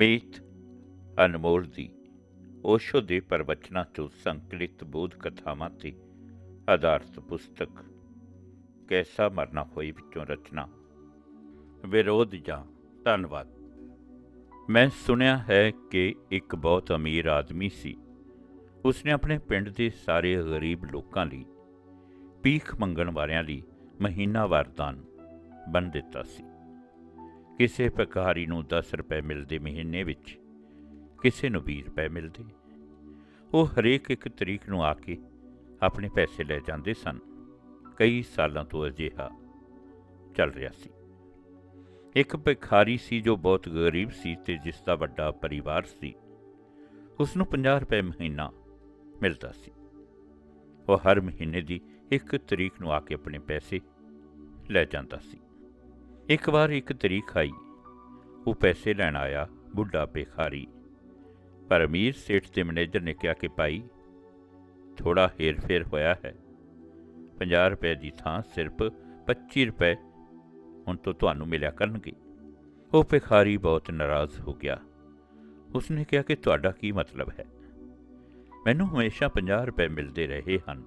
ਮੀਤ ਅਨਮੋਲ ਦੀ ਓਸ਼ੋ ਦੇ ਪ੍ਰਵਚਨਾਂ ਤੋਂ ਸੰਕਲਿਤ ਬੋਧ ਕਥਾਵਾਂ ਤੇ ਆਧਾਰਿਤ ਪੁਸਤਕ ਕੈਸਾ ਮਰਨਾ ਹੋਈ ਵਿੱਚੋਂ ਰਚਨਾ। ਵਿਰੋਧ ਜਾਂ ਧੰਨਵਾਦ। ਮੈਂ ਸੁਣਿਆ ਹੈ ਕਿ ਇੱਕ ਬਹੁਤ ਅਮੀਰ ਆਦਮੀ ਸੀ। ਉਸਨੇ ਆਪਣੇ ਪਿੰਡ ਦੇ ਸਾਰੇ ਗਰੀਬ ਲੋਕਾਂ ਲਈ ਭੀਖ ਮੰਗਣ ਵਾਲਿਆਂ ਲਈ ਮਹੀਨਾ ਵਰਦਾਨ ਬਣ ਦਿੱਤਾ ਸੀ। ਕਿਸੇ ਭਿਖਾਰੀ ਨੂੰ 10 ਰੁਪਏ ਮਿਲਦੇ ਮਹੀਨੇ ਵਿੱਚ, ਕਿਸੇ ਨੂੰ 20 ਰੁਪਏ ਮਿਲਦੇ। ਉਹ ਹਰੇਕ ਇੱਕ ਤਰੀਕ ਨੂੰ ਆ ਕੇ ਆਪਣੇ ਪੈਸੇ ਲੈ ਜਾਂਦੇ ਸਨ। ਕਈ ਸਾਲਾਂ ਤੋਂ ਅਜਿਹਾ ਚੱਲ ਰਿਹਾ ਸੀ। ਇੱਕ ਭਿਖਾਰੀ ਸੀ ਜੋ ਬਹੁਤ ਗਰੀਬ ਸੀ ਤੇ ਜਿਸ ਦਾ ਵੱਡਾ ਪਰਿਵਾਰ ਸੀ ਉਸ ਨੂੰ 50 ਰੁਪਏ ਮਹੀਨਾ ਮਿਲਦਾ ਸੀ। ਉਹ ਹਰ ਮਹੀਨੇ ਦੀ ਇੱਕ ਤਰੀਕ ਨੂੰ ਆ ਕੇ ਆਪਣੇ ਪੈਸੇ ਲੈ ਜਾਂਦਾ ਸੀ। ਇੱਕ ਵਾਰ ਇੱਕ ਤਰੀਕ ਆਈ। ਉਹ ਪੈਸੇ ਲੈਣ ਆਇਆ, ਬੁੱਢਾ ਭਿਖਾਰੀ। ਪਰ ਅਮੀਰ ਸੇਠ ਦੇ ਮੈਨੇਜਰ ਨੇ ਕਿਹਾ ਕਿ ਭਾਈ ਥੋੜਾ ਹੇਰ-ਫੇਰ ਹੋਇਆ ਹੈ। 50 ਰੁਪਏ ਦੀ ਥਾਂ ਸਿਰਫ 25 ਰੁਪਏ ਹੁਣ ਤੋਂ ਤੁਹਾਨੂੰ ਮਿਲਿਆ ਕਰਨਗੇ। ਉਹ ਭਿਖਾਰੀ ਬਹੁਤ ਨਾਰਾਜ਼ ਹੋ ਗਿਆ। ਉਸਨੇ ਕਿਹਾ ਕਿ ਤੁਹਾਡਾ ਕੀ ਮਤਲਬ ਹੈ? ਮੈਨੂੰ ਹਮੇਸ਼ਾ 50 ਰੁਪਏ ਮਿਲਦੇ ਰਹੇ ਹਨ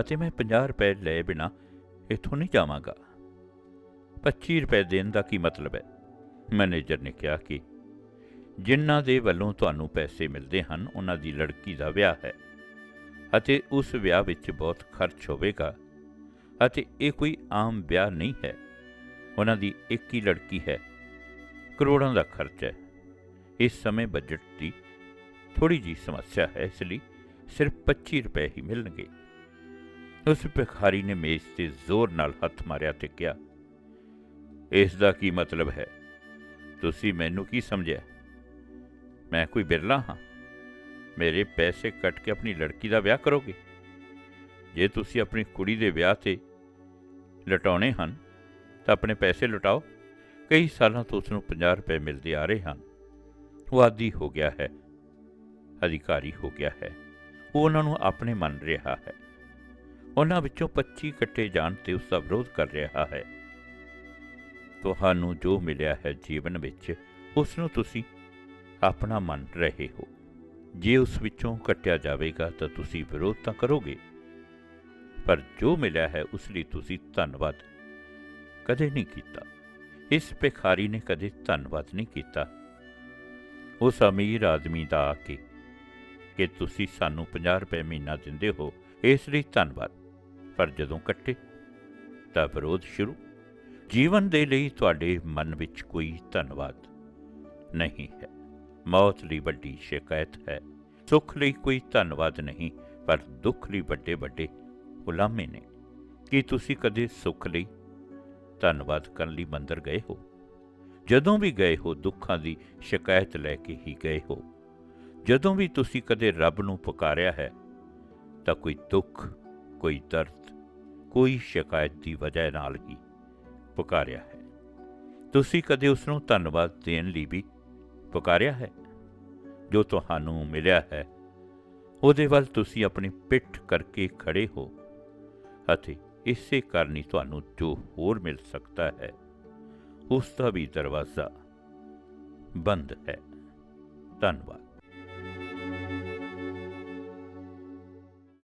ਅਤੇ ਮੈਂ 50 ਰੁਪਏ ਲਏ ਬਿਨਾ ਇੱਥੋਂ ਨਹੀਂ ਜਾਵਾਂਗਾ। 25 ਰੁਪਏ ਦੇਣ ਦਾ ਕੀ ਮਤਲਬ ਹੈ? ਮੈਨੇਜਰ ਨੇ ਕਿਹਾ ਕਿ ਜਿਨ੍ਹਾਂ ਦੇ ਵੱਲੋਂ ਤੁਹਾਨੂੰ ਪੈਸੇ ਮਿਲਦੇ ਹਨ, ਉਹਨਾਂ ਦੀ ਲੜਕੀ ਦਾ ਵਿਆਹ ਹੈ ਅਤੇ ਉਸ ਵਿਆਹ ਵਿੱਚ ਬਹੁਤ ਖਰਚ ਹੋਵੇਗਾ ਅਤੇ ਇਹ ਕੋਈ ਆਮ ਵਿਆਹ ਨਹੀਂ ਹੈ। ਉਹਨਾਂ ਦੀ ਇੱਕ ਹੀ ਲੜਕੀ ਹੈ। ਕਰੋੜਾਂ ਦਾ ਖਰਚ ਹੈ। ਇਸ ਸਮੇਂ ਬਜਟ ਦੀ ਥੋੜੀ ਜੀ ਸਮੱਸਿਆ ਹੈ, ਇਸ ਲਈ ਸਿਰਫ 25 ਰੁਪਏ ਹੀ ਮਿਲਣਗੇ। ਉਸ ਭਿਖਾਰੀ ਨੇ ਮੇਜ਼ ਤੇ ਜ਼ੋਰ ਨਾਲ ਹੱਥ ਮਾਰਿਆ ਤੇ ਕਿਹਾ ਇਸ ਦਾ ਕੀ ਮਤਲਬ ਹੈ? ਤੁਸੀਂ ਮੈਨੂੰ ਕੀ ਸਮਝਿਆ? ਮੈਂ ਕੋਈ ਬਿਰਲਾ ਹਾਂ। ਮੇਰੇ ਪੈਸੇ ਕੱਟ ਕੇ ਆਪਣੀ ਲੜਕੀ ਦਾ ਵਿਆਹ ਕਰੋਗੇ? ਜੇ ਤੁਸੀਂ ਆਪਣੀ ਕੁੜੀ ਦੇ ਵਿਆਹ ਤੇ ਲਟਾਉਣੇ ਹਨ, ਤਾਂ ਆਪਣੇ ਪੈਸੇ ਲਟਾਓ। ਕਈ ਸਾਲਾਂ ਤੋਂ ਉਸ ਨੂੰ 50 ਰੁਪਏ ਮਿਲਦੇ ਆ ਰਹੇ ਹਨ। ਉਹ ਆਦੀ ਹੋ ਗਿਆ ਹੈ। ਅਧਿਕਾਰੀ ਹੋ ਗਿਆ ਹੈ। ਉਹ ਉਹਨਾਂ ਨੂੰ ਆਪਣੇ ਮੰਨ ਰਿਹਾ ਹੈ। ਉਹਨਾਂ ਵਿੱਚੋਂ 25 ਕੱਟੇ ਜਾਣ ਤੇ ਉਸ ਦਾ ਵਿਰੋਧ ਕਰ ਰਿਹਾ ਹੈ। ਤੁਹਾਨੂੰ ਜੋ ਮਿਲਿਆ ਹੈ ਜੀਵਨ ਵਿੱਚ, ਉਸ ਨੂੰ ਤੁਸੀਂ ਆਪਣਾ ਮੰਨ ਰਹੇ ਹੋ। ਜੇ ਉਸ ਵਿੱਚੋਂ ਕੱਟਿਆ ਜਾਵੇਗਾ ਤਾਂ ਤੁਸੀਂ ਵਿਰੋਧ ਤਾਂ ਕਰੋਗੇ। ਪਰ ਜੋ ਮਿਲਿਆ ਹੈ, ਉਸ ਲਈ ਤੁਸੀਂ ਧੰਨਵਾਦ ਕਦੇ ਨਹੀਂ ਕੀਤਾ। ਇਸ ਭਿਖਾਰੀ ਨੇ ਕਦੇ ਧੰਨਵਾਦ ਨਹੀਂ ਕੀਤਾ। ਉਸ ਅਮੀਰ ਆਦਮੀ ਦਾ ਆ ਕੇ, ਕਿ ਤੁਸੀਂ ਸਾਨੂੰ 50 ਰੁਪਏ ਮਹੀਨਾ ਦਿੰਦੇ ਹੋ, ਇਸ ਲਈ ਧੰਨਵਾਦ। ਪਰ ਜਦੋਂ ਕੱਟੇ, ਤਾਂ ਵਿਰੋਧ ਸ਼ੁਰੂ ਜੀਵਨ ਦੇ ਲਈ ਤੁਹਾਡੇ ਮਨ ਵਿੱਚ ਕੋਈ ਧੰਨਵਾਦ ਨਹੀਂ ਹੈ। ਮੌਤ ਲਈ ਵੱਡੀ ਸ਼ਿਕਾਇਤ ਹੈ। ਸੁੱਖ ਲਈ ਕੋਈ ਧੰਨਵਾਦ ਨਹੀਂ, ਪਰ ਦੁੱਖ ਲਈ ਵੱਡੇ ਵੱਡੇ ਉਲਾਮੇ ਨੇ। ਕੀ ਤੁਸੀਂ ਕਦੇ ਸੁੱਖ ਲਈ ਧੰਨਵਾਦ ਕਰਨ ਲਈ ਮੰਦਰ ਗਏ ਹੋ? ਜਦੋਂ ਵੀ ਗਏ ਹੋ, ਦੁੱਖਾਂ ਦੀ ਸ਼ਿਕਾਇਤ ਲੈ ਕੇ ਹੀ ਗਏ ਹੋ। ਜਦੋਂ ਵੀ ਤੁਸੀਂ ਕਦੇ ਰੱਬ ਨੂੰ ਪੁਕਾਰਿਆ ਹੈ, ਤਾਂ ਕੋਈ ਦੁੱਖ, ਕੋਈ ਦਰਦ, ਕੋਈ ਸ਼ਿਕਾਇਤ ਦੀ ਵਜ੍ਹਾ ਨਾਲ ਹੀ ਪੁਕਾਰਿਆ ਹੈ। ਤੁਸੀਂ ਕਦੇ ਉਸ ਨੂੰ ਧੰਨਵਾਦ ਦੇਣ ਲਈ ਵੀ ਪੁਕਾਰਿਆ ਹੈ? ਜੋ ਤੁਹਾਨੂੰ ਮਿਲਿਆ ਹੈ, ਉਹਦੇ ਵੱਲ ਤੁਸੀਂ ਆਪਣੀ ਪਿੱਠ ਕਰਕੇ ਖੜੇ ਹੋ ਅਤੇ ਇਸੇ ਕਾਰਨ ਹੀ ਤੁਹਾਨੂੰ ਜੋ ਹੋਰ ਮਿਲ ਸਕਦਾ ਹੈ, ਉਸ ਦਾ ਵੀ ਦਰਵਾਜ਼ਾ ਬੰਦ ਹੈ। ਧੰਨਵਾਦ।